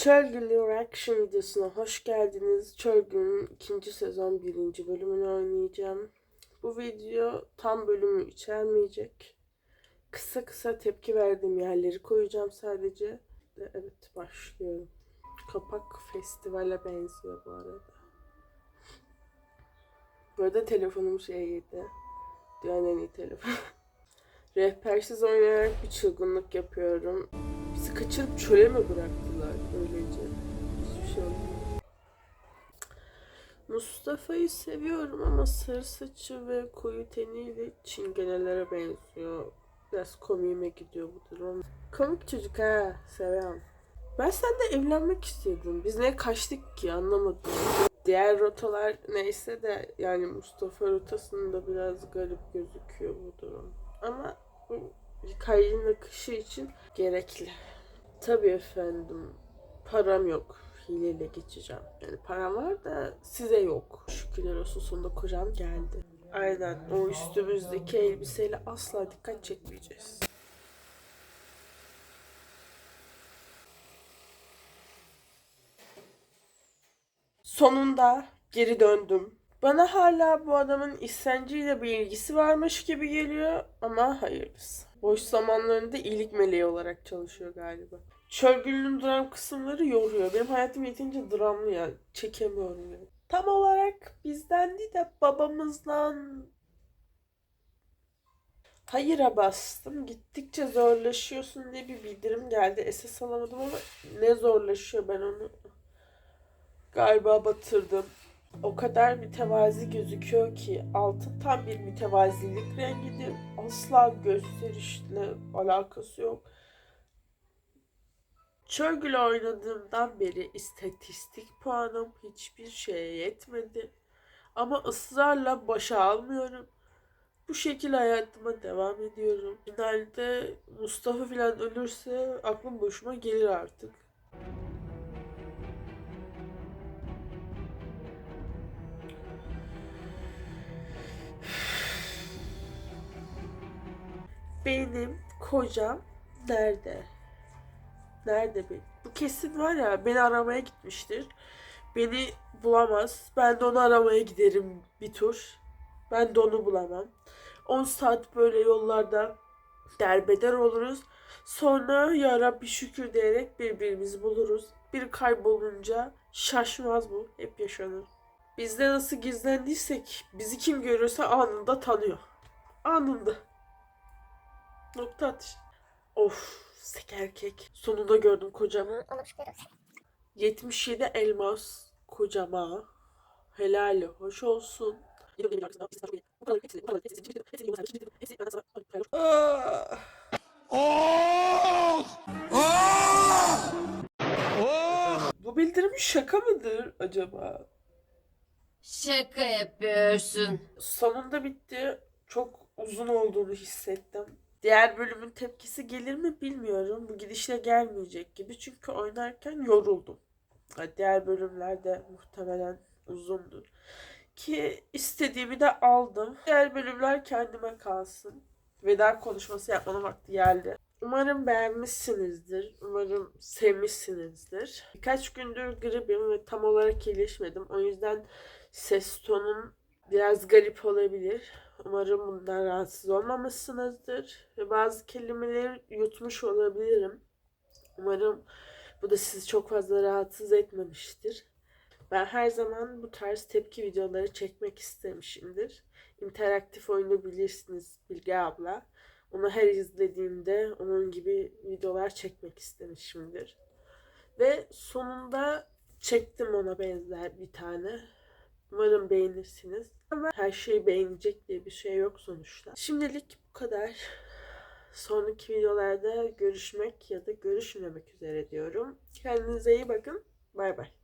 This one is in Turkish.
Çölgül'ü reaction videosuna hoş geldiniz. Çölgül'ün ikinci sezon birinci bölümünü oynayacağım. Bu video tam bölümü içermeyecek. Kısa kısa tepki verdiğim yerleri koyacağım sadece. Ve Evet başlıyorum. Kapak festivale benziyor bu arada. Bu arada telefonum şeydi. Dünyanın en iyi telefon. Rehbersiz oynayarak bir çılgınlık yapıyorum. Bizi kaçırıp çöle mi bıraktılar öylece? Hiçbir şey olmuyor. Mustafa'yı seviyorum ama sarı saçı ve koyu teniyle çingenelere benziyor. Biraz komiğime gidiyor bu durum. Komik çocuk ha, seviyorum. Ben seninle evlenmek istiyordum. Biz ne kaçtık ki anlamadım. Diğer rotalar neyse de yani Mustafa rotasında biraz garip gözüküyor bu durum. Ama bu hikayenin akışı için gerekli. Tabii efendim. Param yok. Hileyle geçeceğim. Yani param var da size yok. Şükürler olsun sonunda kocam geldi. Aynen o üstümüzdeki elbiseyle asla dikkat çekmeyeceğiz. Sonunda geri döndüm. Bana hala bu adamın isyancıyla bir ilgisi varmış gibi geliyor ama hayırlısı. Boş zamanlarında iyilik meleği olarak çalışıyor galiba. Çölgül'ün dram kısımları yoruyor. Benim hayatım yetince dramlı ya. Çekemiyorum ya. Tam olarak bizden değil de babamızdan Hayır'a bastım. Gittikçe zorlaşıyorsun diye bir bildirim geldi. Esas alamadım ama ne zorlaşıyor ben onu galiba batırdım. O kadar mütevazi gözüküyor ki altı tam bir mütevazilik rengidir. Asla gösterişle alakası yok. Çölgül oynadığımdan beri istatistik puanım hiçbir şeye yetmedi. Ama ısrarla başa almıyorum. Bu şekilde hayatıma devam ediyorum. Finalde Mustafa falan ölürse aklım boşuma gelir artık. Benim kocam nerede? Nerede benim? Bu kesin var ya beni aramaya gitmiştir. Beni bulamaz. Ben de onu aramaya giderim bir tur. Ben de onu bulamam. 10 saat böyle yollarda derbeder oluruz. Sonra ya Rabbi şükür diyerek birbirimizi buluruz. Bir kaybolunca şaşmaz bu. Hep yaşanır. Bizde nasıl gizlendiysek bizi kim görürse anında tanıyor. Anında. Nokta atış. Of, sek erkek. Sonunda gördüm kocamı. 77 elmas kocama. Helal, hoş olsun. Ah. Bu bildirim şaka mıdır acaba? Şaka yapıyorsun. Sonunda bitti. Çok uzun olduğunu hissettim. Diğer bölümün tepkisi gelir mi bilmiyorum. Bu gidişle gelmeyecek gibi. Çünkü oynarken yoruldum. Diğer bölümlerde muhtemelen uzundur. Ki istediğimi de aldım. Diğer bölümler kendime kalsın. Veda konuşması yapmanın vakti geldi. Umarım beğenmişsinizdir. Umarım sevmişsinizdir. Birkaç gündür gribim ve tam olarak iyileşmedim. O yüzden ses tonum biraz garip olabilir. Umarım bundan rahatsız olmamışsınızdır. Ve bazı kelimeleri yutmuş olabilirim. Umarım bu da sizi çok fazla rahatsız etmemiştir. Ben her zaman bu tarz tepki videoları çekmek istemişimdir. İnteraktif oyunu bilirsiniz Bilge abla. Onu her izlediğimde onun gibi videolar çekmek istemişimdir. Ve sonunda çektim ona benzer bir tane. Umarım beğenirsiniz. Ama her şeyi beğenecek diye bir şey yok sonuçta. Şimdilik bu kadar. Sonraki videolarda görüşmek ya da görüşmemek üzere diyorum. Kendinize iyi bakın. Bay bay.